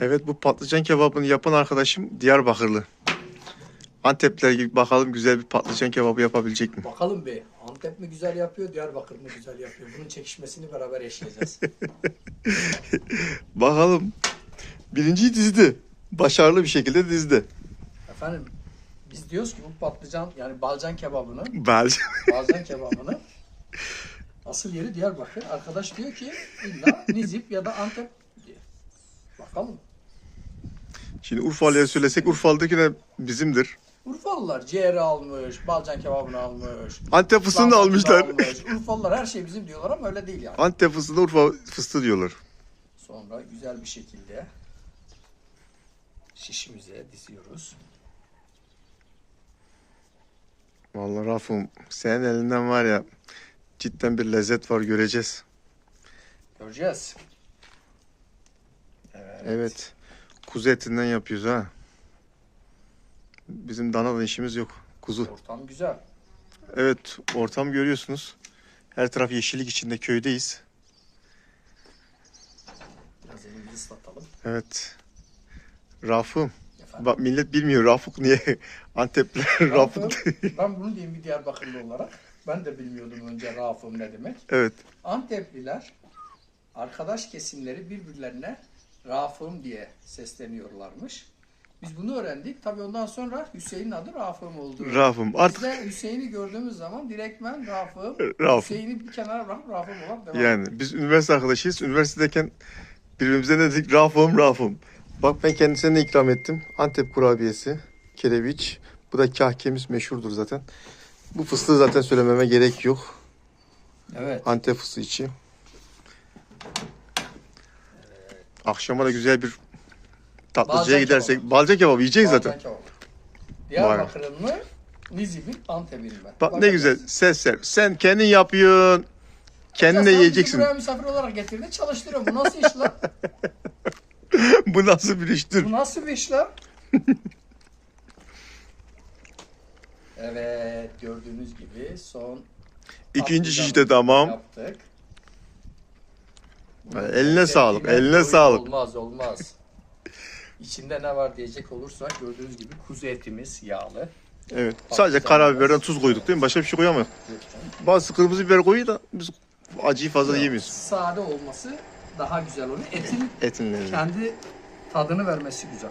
Evet bu patlıcan kebabını yapan arkadaşım Diyarbakırlı. Antepler gibi bakalım güzel bir patlıcan kebabı yapabilecek mi? bakalım bir Antep mi güzel yapıyor, Diyarbakır mı güzel yapıyor? Bunun çekişmesini beraber yaşayacağız. Bakalım. Birinciyi dizdi. Başarılı bir şekilde dizdi. Efendim biz diyoruz ki bu patlıcan yani balcan kebabını, Bence. balcan kebabını asıl yeri Diyarbakır. Arkadaş diyor ki illa Nizip ya da Antep diye. Bakalım. Şimdi Urfalı'ya söylesek Urfalı'daki de bizimdir. Urfalılar ciğeri almış, balcan kebabını almış. Antep fıstığını da almışlar. almış. Urfalılar her şey bizim diyorlar ama öyle değil yani. Antep fıstığı da Urfa fıstığı diyorlar. Sonra güzel bir şekilde şişimize diziyoruz. Vallahi Rafım senin elinden var ya cidden bir lezzet var göreceğiz. Göreceğiz. Evet. Evet. Kuzu etinden yapıyoruz ha. Bizim danadan işimiz yok. Kuzu. Ortam güzel. Evet ortam görüyorsunuz. Her taraf yeşillik içinde köydeyiz. Biraz elimizi ıslatalım. Evet. Rafım. Efendim. Bak millet bilmiyor Rafık niye Antepler. Rafım, ben bunu diyeyim bir Diyarbakırlı olarak. Ben de bilmiyordum önce Rafım ne demek. evet. Antepliler arkadaş kesimleri birbirlerine Rafım diye sesleniyorlarmış. Biz bunu öğrendik. Tabii ondan sonra Hüseyin'in adı Rafım oldu. Rafım Biz artık de Hüseyin'i gördüğümüz zaman direktmen Rafım, Rafım. Hüseyin'i bir kenara bırakıp Rafım olarak devam Yani biz üniversite arkadaşıyız. Üniversitedeyken birbirimize ne dedik? Rafım Rafım. Bak ben kendisine ne ikram ettim? Antep kurabiyesi, kereviç. Bu da kahkemiz meşhurdur zaten. Bu fıstığı zaten söylememe gerek yok. Evet. Antep fıstığı içi. Akşama da güzel bir tatlıcıya Balcan gidersek kebabı. balca kebabı yiyeceğiz Balcan zaten. kebabı. Diyarbakır'ın mı? Nizip'in Antep'in mi? Bak ne Bakacağız. güzel ses ver. Sen kendin yapıyorsun. Kendin Ya de sen yiyeceksin. bizi buraya misafir olarak getirdin çalıştırıyorum. Bu nasıl iş lan? Bu nasıl bir iştir? Bu nasıl bir iş lan? evet gördüğünüz gibi son İkinci şiş de tamam. Yaptık. Eline sağlık, eline sağlık. Olmaz olmaz. İçinde ne var diyecek olursak gördüğünüz gibi kuzu etimiz yağlı. Evet. Sadece karabiberden tuz koyduk değil mi? Başka bir şey koyamıyoruz. Bazı kırmızı biber koyuyor da biz acıyı fazla yemiyoruz. Sade olması daha güzel oluyor. Etin Etin lezzeti. kendi tadını vermesi güzel.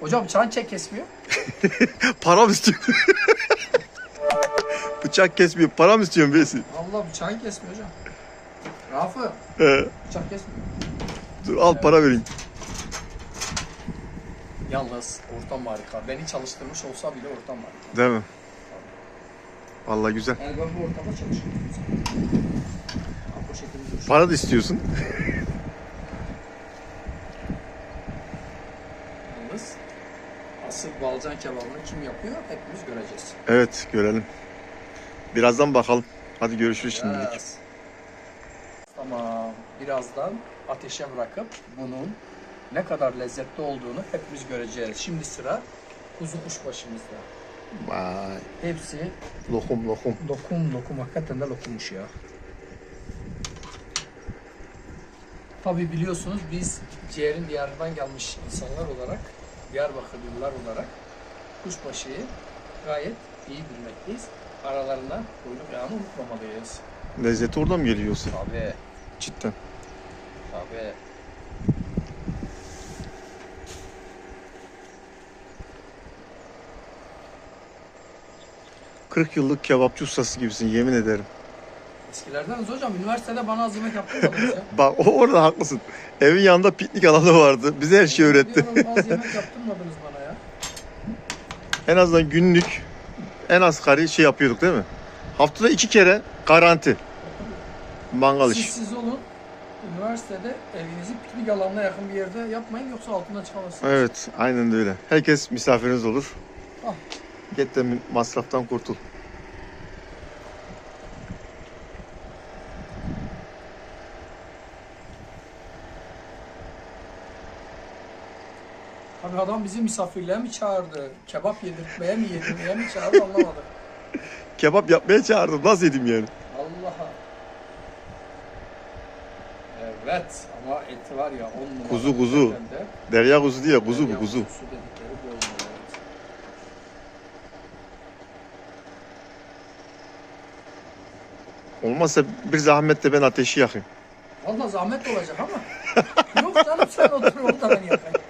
Hocam çan çek kesmiyor. Para mı istiyorsun? Bıçak kesmiyor. Para mı istiyorsun Besi? Allah bıçağı kesmiyor hocam. Rafı He. bıçak kesmiyor. Dur al para vereyim. Yalnız ortam harika. Beni çalıştırmış olsa bile ortam harika. Değil mi? Vallahi güzel. Yani ben bu ortamda çalışıyorum. Para da istiyorsun. Yalnız balcan kebabını kim yapıyor hepimiz göreceğiz. Evet görelim. Birazdan bakalım. Hadi görüşürüz şimdilik. Yes. Tamam. Birazdan ateşe bırakıp bunun ne kadar lezzetli olduğunu hepimiz göreceğiz. Şimdi sıra kuzu kuşbaşımızda. Vay. Hepsi Lokum lokum. lokum lokum hakikaten de lokummuş ya. Tabi biliyorsunuz biz ciğerin diyarından gelmiş insanlar olarak, Diyarbakırlılar olarak kuşbaşıyı gayet iyi bilmekteyiz. Aralarına kuyruk yağını unutmamalıyız. Lezzeti oradan mı geliyorsa? Tabi Cidden. tabi. 40 yıllık kebapçı ustası gibisin yemin ederim. Eskilerdeniz hocam üniversitede bana az yemek yaptırmadınız ya. Bak o orada haklısın. Evin yanında piknik alanı vardı. Bize her şeyi öğretti. Az yemek yaptırmadınız bana. En azından günlük en az kari şey yapıyorduk değil mi? Haftada iki kere garanti. Mangal Siz işi. siz olun. Üniversitede evinizi piknik alanına yakın bir yerde yapmayın yoksa altından çıkamazsınız. Evet aynen öyle. Herkes misafiriniz olur. Ah. Git de masraftan kurtul. Tabii adam bizi misafirliğe mi çağırdı? Kebap yedirtmeye mi yedirmeye mi çağırdı anlamadım. Kebap yapmaya çağırdım. Nasıl yedim yani? Allah'a. Evet ama eti var ya on numara. Kuzu, kuzu. De Derya kuzu değil ya kuzu bu kuzu. kuzusu dedikleri bu olmalı, evet. Olmazsa bir zahmet de ben ateşi yakayım. Valla zahmet olacak ama. Yok canım sen otur orada ben yapayım.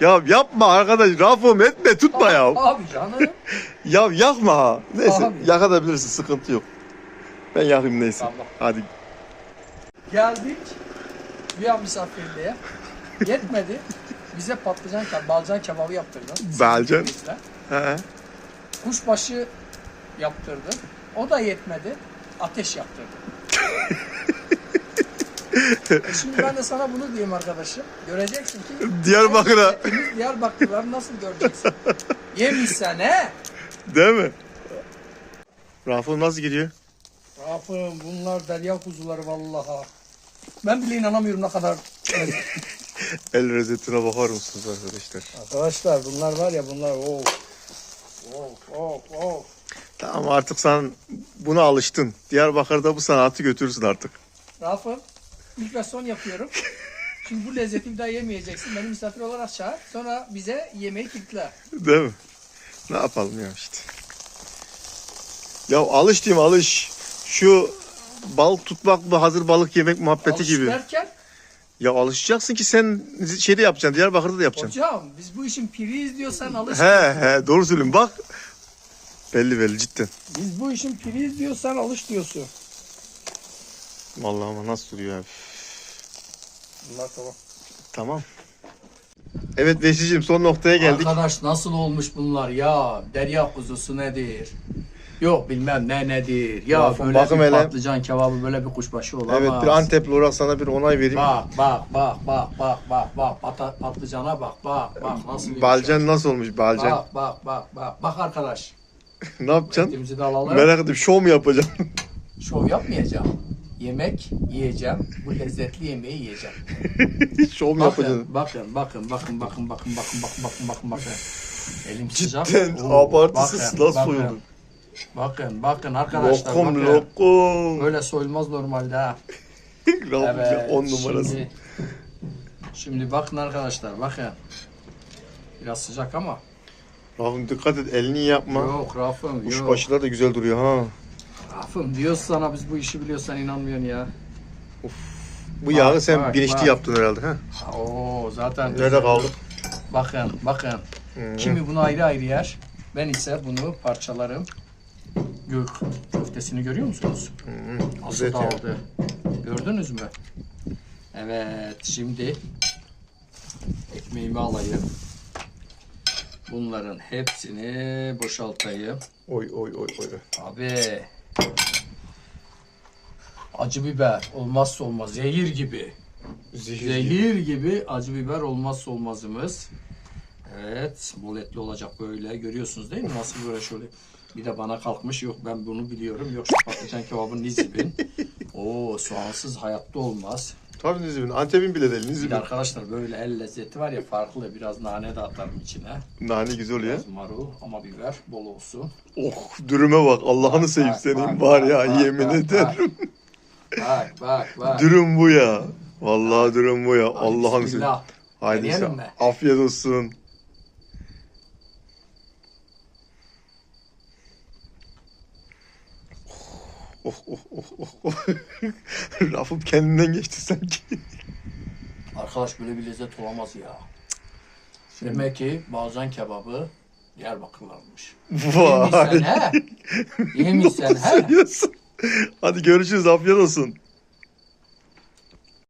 Ya yapma arkadaş rafım etme tutma ya. Abi canım. Ya yakma ha. Neyse Abi. yakabilirsin sıkıntı yok. Ben yakayım neyse. Tamam. Hadi. Geldik an misafirliğe. Yetmedi. Bize patlıcan kebabı, balcan kebabı yaptırdın. Balcan. He. Kuşbaşı yaptırdı. O da yetmedi. Ateş yaptırdı. E Şimdi ben de sana bunu diyeyim arkadaşım. Göreceksin ki Diyarbakır'a Hepimiz Diyarbakırları nasıl göreceksin? Yemişsen he? değil mi? Rafım nasıl gidiyor? Rafım bunlar derya kuzuları vallaha. Ben bile inanamıyorum ne kadar. El lezzetine bakar mısınız arkadaşlar? Arkadaşlar bunlar var ya bunlar oh. Oh oh oh. Tamam artık sen buna alıştın. Diyarbakır'da bu sanatı götürürsün artık. Rafım son yapıyorum. Şimdi bu lezzeti bir daha yemeyeceksin. Beni misafir olarak çağır. Sonra bize yemeği kilitle. Değil mi? Ne yapalım ya işte. Ya alış diyeyim alış. Şu balık tutmak bu hazır balık yemek muhabbeti Alış gibi. derken Ya alışacaksın ki sen şeyde yapacaksın. Diyarbakır'da da yapacaksın. hocam biz bu işin piriyiz diyorsan alış. He he doğru söylüyorum bak. Belli belli cidden. Biz bu işin piriyiz diyorsan alış diyorsun. Vallahi ama nasıl duruyor abi. Bunlar tamam. Tamam. Evet Beşicim son noktaya geldik. Arkadaş nasıl olmuş bunlar ya? Derya kuzusu nedir? Yok bilmem ne nedir. Ya böyle bir hele. patlıcan kebabı böyle bir kuşbaşı olamaz. Evet bir Antepli olarak sana bir onay vereyim. Bak bak bak bak bak bak bak Pata, patlıcana bak bak bak nasıl bir Balcan nasıl olmuş balcan? Bak bak bak bak bak arkadaş. ne yapacaksın? Etimizi de alalım. Merak ettim şov mu yapacaksın? Şov yapmayacağım. Yemek yiyeceğim. Bu lezzetli yemeği yiyeceğim. şov mu Bakın, yapacaksın? bakın, bakın, bakın, bakın, bakın, bakın, bakın, bakın, bakın, bakın. Elim sıcak. Cidden Oo, abartısız bakın, nasıl bakın. soyuldu? Bakın, bakın arkadaşlar, Lokum bakın. lokum. Böyle soyulmaz normalde ha. Rafım Evet, on numarası. Şimdi, şimdi bakın arkadaşlar, bakın. Biraz sıcak ama. Rafım dikkat et elini yapma. Yok Rafım, yok. Kuşbaşılar da güzel duruyor ha. Rafım diyoruz sana biz bu işi biliyorsan inanmıyorsun ya. Bu yağı Bak, sen bak, bilinçli bak. yaptın herhalde ha. Oo zaten. Nerede kaldık? Bakın, bakın. Hı. Kimi bunu ayrı ayrı yer. Ben ise bunu parçalarım. Gök köftesini görüyor musunuz? Hı, Nasıl güzel ya. dağıldı? Gördünüz mü? Evet, şimdi ekmeğimi alayım. Bunların hepsini boşaltayım. Oy oy oy oy. Abi. Acı biber olmazsa olmaz. Zehir gibi. Zehir. Zehir gibi acı biber olmazsa olmazımız. Evet, bol etli olacak böyle. Görüyorsunuz değil mi? Nasıl böyle şöyle. Bir de bana kalkmış. Yok ben bunu biliyorum. Yok şu patlıcan kebabın nizibin. Oo soğansız hayatta olmaz. Tabii Nizip'in. Antep'in bile değil Bir de Nizip'in. arkadaşlar böyle el lezzeti var ya farklı. Biraz nane de atarım içine. Nane güzel oluyor. Biraz marul ama biber bol olsun. Oh dürüme bak Allah'ını seveyim Bak, senin bak, var bak, ya bak, yemin bak, ederim. Bak bak bak. Dürüm bu ya. Vallahi dürüm bu ya. Allah'ını seveyim. Bismillah. Haydi Deneyelim sen. mi? Afiyet olsun. Oh oh oh oh oh. Rafım kendinden geçti sanki. Arkadaş böyle bir lezzet olamaz ya. Demek ki bazen kebabı Diyarbakırlarmış. Yemişsen Vay. he. Yemişsen he. Hadi görüşürüz. Afiyet olsun.